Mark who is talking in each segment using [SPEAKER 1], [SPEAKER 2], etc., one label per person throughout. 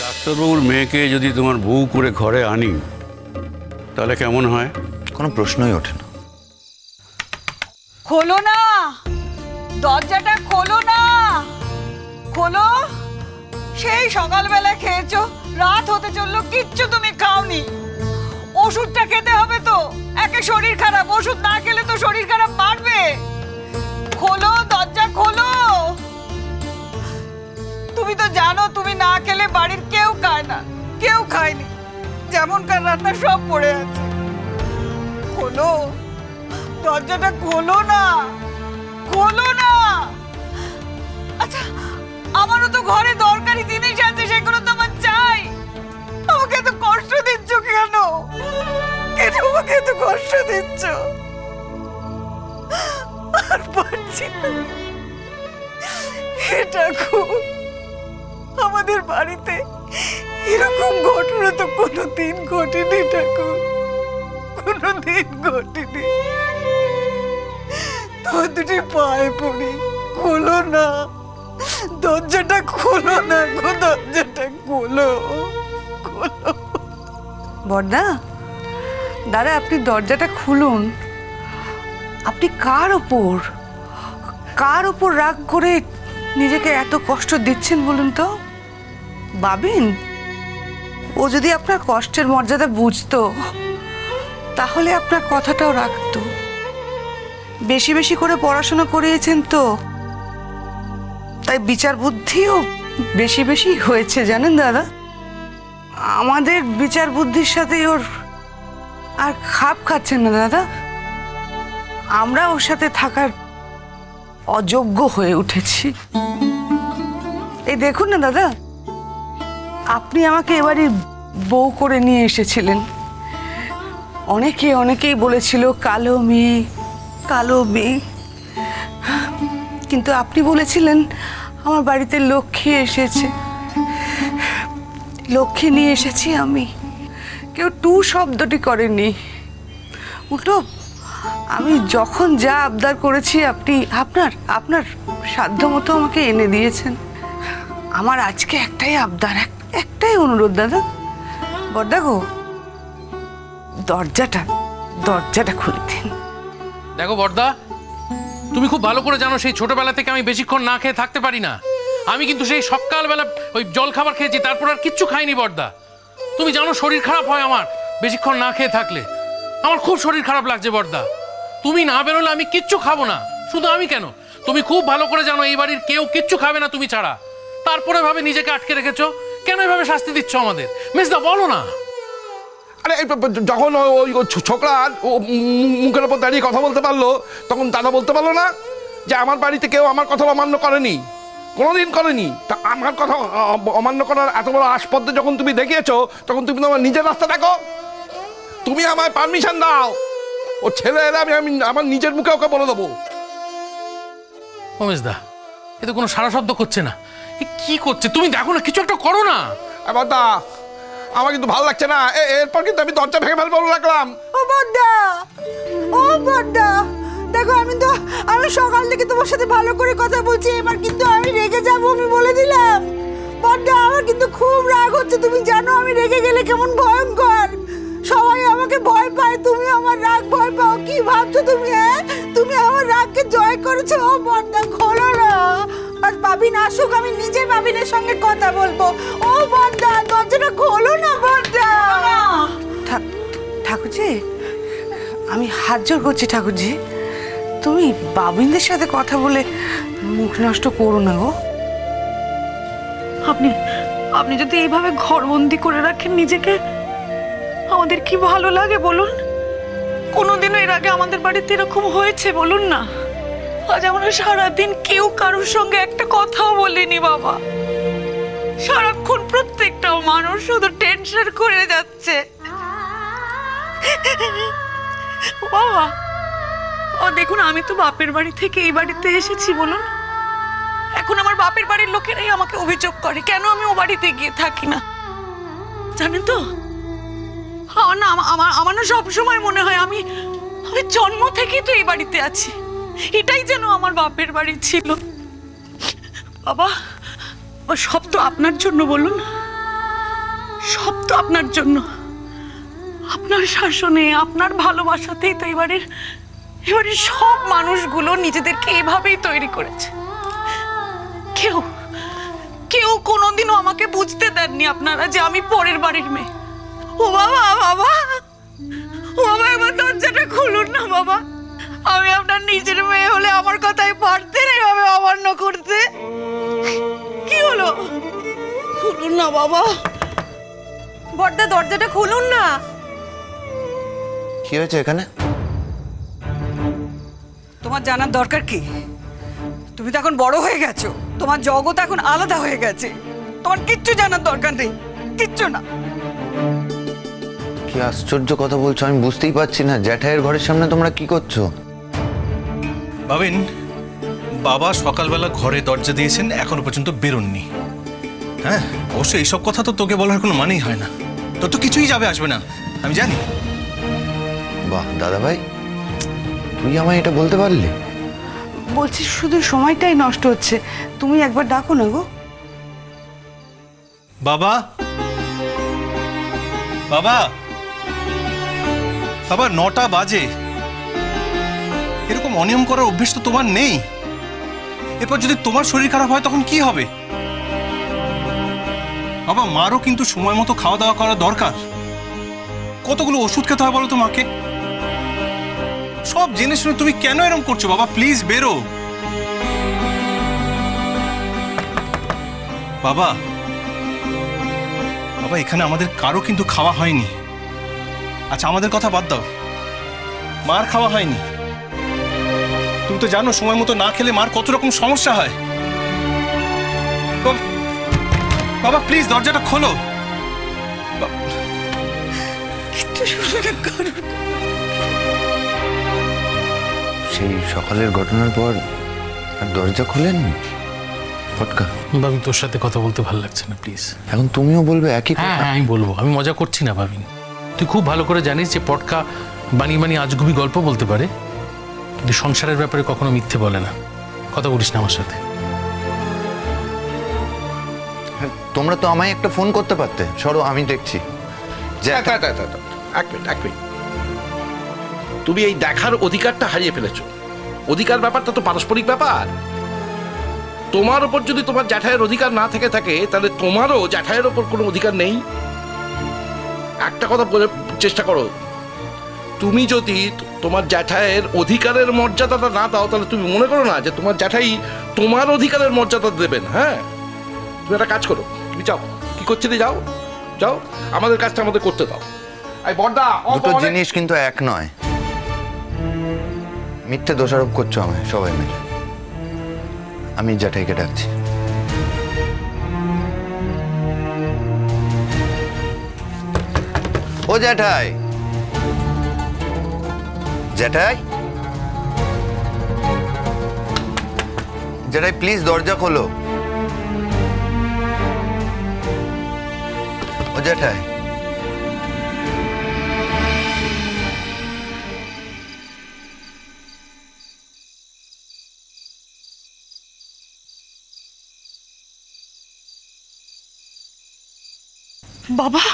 [SPEAKER 1] ডাক্তারবাবুর মেয়েকে যদি তোমার বউ করে ঘরে আনি তাহলে কেমন হয়?
[SPEAKER 2] কোনো প্রশ্নই ওঠে না।
[SPEAKER 3] খোলো না! দরজাটা খোলো না! খোলো! সেই সকালবেলা খেয়েছো রাত হতে চলল কিচ্ছু খায় না, কেউ খায়নি। যেমনকার রান্না সব পড়ে আছে। খোলো, দরজাটা খোলো না খোলো না। আচ্ছা আমারও তো ঘরে দরকারি জিনিস আছে, সেগুলো তো আমার চাই। আমাকে এত কষ্ট দিচ্ছ কেন? কেন আমাকে এত কষ্ট দিচ্ছ? আর পারছি এটা খুব আমাদের বাড়িতে এরকম ঘটনা তো কোনো দিন ঘটেনি, ঠাকুর। কোনো দিন ঘটেনি। তোর দুটি পায়ে পড়ি, খোলো না। দরজাটা খোলো না গো, দরজাটা খোলো খোলো।
[SPEAKER 4] বর্দা দাদা, আপনি দরজাটা খুলুন। আপনি কার ওপর? কার ওপর রাগ করে নিজেকে এত কষ্ট দিচ্ছেন বলুন তো? বাবিন? ও যদি আপনার কষ্টের মর্যাদা বুঝতো, তাহলে আপনার কথাটাও রাখতো। বেশি বেশি করে পড়াশোনা করিয়েছেন তো, তাই বিচার বুদ্ধিও বেশি বেশি হয়েছে, জানেন দাদা? আমাদের বিচার বুদ্ধির সাথে ওর আর খাপ খাচ্ছে না দাদা। আমরা ওর সাথে থাকার অযোগ্য হয়ে উঠেছি। এই দেখুন না দাদা আপনি আমাকে এবারে বউ করে নিয়ে এসেছিলেন। অনেকে অনেকেই বলেছিল, কালো মেয়ে কালো মেয়ে। কিন্তু আপনি বলেছিলেন, আমার বাড়িতে লক্ষ্মী এসেছে। লক্ষ্মী নিয়ে এসেছি আমি। কেউ টু শব্দটি করেনি। উল্টো, আমি যখন যা আবদার করেছি, আপনি, আপনার আপনার সাধ্য মতো আমাকে এনে দিয়েছেন। আমার আজকে একটাই আবদার এক- একটাই অনুরোধ, দাদা। বর্দা গো দরজাটা দরজাটা খুলে দিন।
[SPEAKER 5] দেখো, বর্দা, তুমি খুব ভালো করে জানো সেই ছোটবেলা থেকে আমি বেশিক্ষণ না খেয়ে থাকতে পারি না। আমি কিন্তু সেই সকালবেলা ওই জল খাবার খেয়েছি, তারপর আর কিচ্ছু খাইনি, বর্দা। তুমি জানো শরীর খারাপ হয় আমার, বেশিক্ষণ না খেয়ে থাকলে। আমার খুব শরীর খারাপ লাগছে, বর্দা। তুমি না বেরোলে আমি কিচ্ছু খাব না। শুধু আমি কেন? তুমি খুব ভালো করে জানো এই বাড়ির কেউ কিচ্ছু খাবে না তুমি ছাড়া। তারপরে ভাবে নিজেকে আটকে রেখেছো কেন এভাবে শাস্তি দিচ্ছ আমাদের? মিসদা বলো না।
[SPEAKER 6] আরে যখন ওই ছোকরা ও মুখের ওপর দাঁড়িয়ে কথা বলতে পারল তখন দাদা বলতে পারল না যে আমার বাড়িতে কেউ আমার কথা অমান্য করেনি। কোনোদিন করেনি। তা আমার কথা অমান্য করার এত বড় আসপদ্দে যখন তুমি দেখিয়েছো তখন তুমি তোমার নিজের রাস্তা দেখো। তুমি আমায় পারমিশন দাও। ও ছেলে এলে আমি আমি আমার নিজের মুখে ওকে বলে দেবো।
[SPEAKER 5] দা এ তো কোনো সারা শব্দ করছে না। এ কি করছে? তুমি দেখো না কিছু একটা করো না।
[SPEAKER 6] আমার কিন্তু ভালো লাগছে না। এ- এরপর কিন্তু আমি দরজা ভেঙে ফেলব লাগলাম
[SPEAKER 3] ও বড়দা ও বড়দা দেখো আমি তো আমি সকাল থেকে তোমার সাথে ভালো করে কথা বলছি এবার কিন্তু আমি রেগে যাব আমি বলে দিলাম। বড়দা আমার কিন্তু খুব রাগ হচ্ছে তুমি জানো আমি রেগে গেলে কেমন ভয়ঙ্কর। সবাই আমাকে ভয় পায় তুমি আমার রাগ ভয় পাও কি ভাবছ তুমি হ্যাঁ? তুমি আমার রাগকে জয় করেছ ও বড়দা খোলো। বাবিন আসুক আমি নিজে বাবিনের সঙ্গে কথা বলব। ও বড়দা দরজাটা খোলো না বড়দা
[SPEAKER 4] ঠা- ঠাকুরজি আমি হাত জোর করছি ঠাকুরজি। তুমি বাবিনদের সাথে কথা বলে মুখ নষ্ট করো না গো।
[SPEAKER 7] আপনি আপনি যদি এইভাবে ঘরবন্দি করে রাখেন নিজেকে আমাদের কি ভালো লাগে বলুন? কোনোদিনও এর আগে আমাদের বাড়িতে এরকম হয়েছে বলুন না। আজ আমরা সারাদিন কেউ কারোর সঙ্গে একটা কথাও বলিনি, বাবা। সারাক্ষণ প্রত্যেকটা মানুষ শুধু টেনশন করে যাচ্ছে। বাবা, ও দেখুন, আমি তো বাপের বাড়ি থেকে এই বাড়িতে এসেছি, বলুন। এখন আমার বাপের বাড়ির লোকেরাই আমাকে অভিযোগ করে, কেন আমি ও বাড়িতে গিয়ে থাকি না? জানেন তো? না, আমার আমার না সবসময় মনে হয় আমি আমি জন্ম থেকেই তো এই বাড়িতে আছি। এটাই যেন আমার বাপের বাড়ি ছিল। বাবা সব তো আপনার জন্য বলুন। সব তো আপনার জন্য। আপনার শাসনে, আপনার ভালোবাসাতেই তো এবারের এবারের সব মানুষগুলো নিজেদেরকে এভাবেই তৈরি করেছে। কেউ কেউ কোনোদিনও আমাকে বুঝতে দেননি আপনারা যে আমি পরের বাড়ির মেয়ে। ও বাবা বাবা, ও বাবা, একবার দরজাটা খুলুন না, বাবা। আমি আপনার নিজের মেয়ে হলে আমার কথায় পারতেন এভাবে অমান্য করতে? কি হলো? খুলুন না বাবা।
[SPEAKER 3] বড়দা দরজাটা খুলুন না।
[SPEAKER 2] কি হয়েছে এখানে?
[SPEAKER 8] তোমার জানার দরকার কি? তুমি তো এখন বড় হয়ে গেছো। তোমার জগৎ এখন আলাদা হয়ে গেছে। তোমার কিচ্ছু জানার দরকার নেই। কিচ্ছু না।
[SPEAKER 2] কি আশ্চর্য কথা বলছো আমি বুঝতেই পারছি না। জ্যাঠাইয়ের ঘরের সামনে তোমরা কি করছ?
[SPEAKER 9] ভাবেন বাবা সকালবেলা ঘরে দরজা দিয়েছেন এখনও পর্যন্ত বেরোননি। হ্যাঁ অবশ্য এইসব কথা তো তোকে বলার কোনো মানেই হয় না। তোর তো কিছুই যাবে আসবে না আমি জানি।
[SPEAKER 2] বাহ দাদা ভাই তুই আমায় এটা বলতে পারলি?
[SPEAKER 4] বলছি শুধু সময়টাই নষ্ট হচ্ছে। তুমি একবার ডাকো না গো।
[SPEAKER 9] বাবা? বাবা? বাবা নটা বাজে। এরকম অনিয়ম করার অভ্যেস তো তোমার নেই। এরপর যদি তোমার শরীর খারাপ হয়, তখন কি হবে? বাবা, মারও কিন্তু সময় মতো খাওয়া দাওয়া করা দরকার। কতগুলো ওষুধ খেতে হয় বলো তো মাকে? সব জেনে শুনে তুমি কেন এরকম করছ? বাবা প্লিজ বেরো। বাবা বাবা, এখানে আমাদের কারও কিন্তু খাওয়া হয়নি। আচ্ছা আমাদের কথা বাদ দাও। মার খাওয়া হয়নি। তুমি তো জানো সময় মতো না খেলে মার কত রকম সমস্যা হয়। বাবা- প্লিজ দরজাটা খোলো।
[SPEAKER 2] সেই সকালের ঘটনার পর আর দরজা খুলেননি? ফটকা।
[SPEAKER 5] বাবিন তোর সাথে কথা বলতে ভালো লাগছে না প্লিজ
[SPEAKER 2] এখন তুমিও বলবে একই
[SPEAKER 5] হ্যাঁ
[SPEAKER 2] কথা?
[SPEAKER 5] হ্যাঁ আমি বলব। আমি মজা করছি না ভাবিন। তুই খুব ভালো করে জানিস যে পটকা বানিয়ে বানিয়ে আজগুবি গল্প বলতে পারে। কিন্তু সংসারের ব্যাপারে কখনো মিথ্যে বলে না। কথা বলিস না আমার সাথে।
[SPEAKER 2] হ্যাঁ, তোমরা তো আমায় একটা ফোন করতে পারতে। সরো আমি দেখছি। যে
[SPEAKER 6] তা, তা, তা, তা, তা। এক মিনিট এক মিনিট। তুমি এই দেখার অধিকারটা হারিয়ে ফেলেছো। অধিকার ব্যাপারটা তো পারস্পরিক ব্যাপার। তোমার ওপর যদি তোমার জ্যাঠাইয়ের অধিকার না থেকে থাকে তাহলে তোমারও জ্যাঠাইয়ের ওপর কোনো অধিকার নেই। একটা কথা বলে চেষ্টা করো। তুমি যদি তোমার জ্যাঠাইয়ের অধিকারের মর্যাদাটা না দাও তাহলে তুমি মনে করো না যে তোমার জ্যাঠাই তোমার অধিকারের মর্যাদা দেবেন হ্যাঁ? তুমি একটা কাজ করো তুমি যাও। কি করছিলে যাও। যাও আমাদের কাজটা আমাদের করতে দাও। এই বড়দা ও
[SPEAKER 2] দুটো জিনিস কিন্তু এক নয়। মিথ্যে দোষারোপ করছ আমায় সবাই মিলে। আমি জ্যাঠাইকে ডাকছি। ও জ্যাঠাই! জ্যাঠাই জ্যাঠাই প্লিজ দরজা খোলো। ও জ্যাঠাই
[SPEAKER 7] বাবা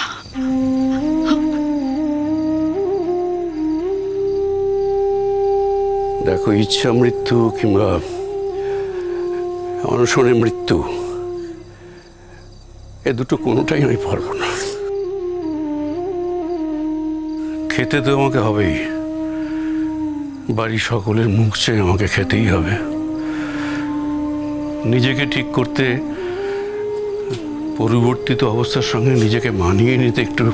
[SPEAKER 1] দেখো, ইচ্ছা মৃত্যু কিংবা অনশনে মৃত্যু, এ দুটো কোনোটাই আমি পারব না। খেতে তো আমাকে হবেই। বাড়ির সকলের মুখ চেয়ে আমাকে খেতেই হবে। নিজেকে ঠিক করতে পরিবর্তিত অবস্থার সঙ্গে নিজেকে মানিয়ে নিতে একটু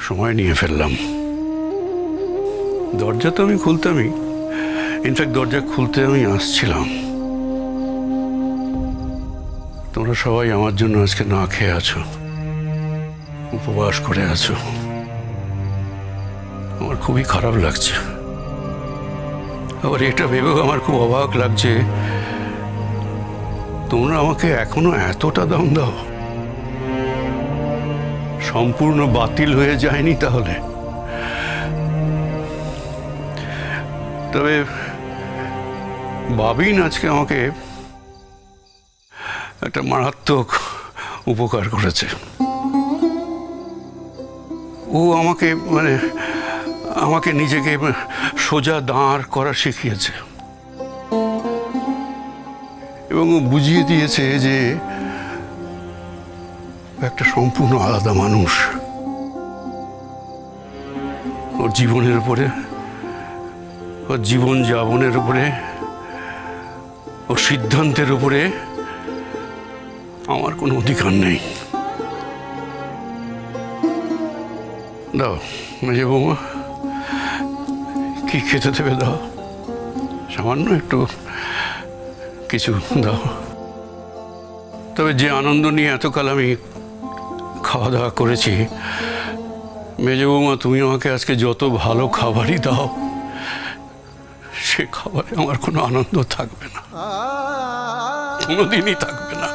[SPEAKER 1] সময় নিয়ে ফেললাম। দরজা তো আমি খুলতামই। ইনফ্যাক্ট দরজা খুলতে আমি আসছিলাম। তোমরা সবাই আমার জন্য আজকে না খেয়ে আছো। উপবাস করে আছো। আমার খুবই খারাপ লাগছে। আবার এটা ভেবেও আমার খুব অবাক লাগছে। তোমরা আমাকে এখনও এতটা দাম দাও। সম্পূর্ণ বাতিল হয়ে যায়নি তাহলে। তবে বাবিন আজকে আমাকে একটা মারাত্মক উপকার করেছে। ও আমাকে মানে আমাকে নিজেকে সোজা দাঁড় করা শিখিয়েছে। এবং ও বুঝিয়ে দিয়েছে যে একটা সম্পূর্ণ আলাদা মানুষ। ওর জীবনের উপরে ওর জীবন যাপনের উপরে ওর সিদ্ধান্তের উপরে আমার কোনো অধিকার নেই। দাও, মেজে বৌমা, কি খেতে দেবে দাও? সামান্য একটু কিছু দাও। তবে যে আনন্দ নিয়ে এতকাল আমি খাওয়া দাওয়া করেছি, মেজে বৌমা, তুমি আমাকে আজকে যত ভালো খাবারই দাও। সে খাবারে আমার কোনো আনন্দ থাকবে না। কোনোদিনই থাকবে না।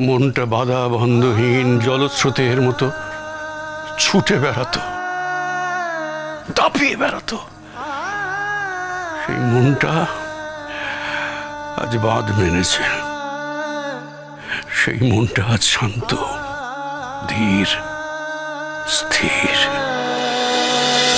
[SPEAKER 1] মনটা বাধা বন্ধহীন জলস্রোতের মতো ছুটে বেড়াতো দাপিয়ে বেড়াতো। সেই মনটা আজ বাঁধ মেনেছে। সেই মনটা আজ শান্ত, ধীর, স্থির।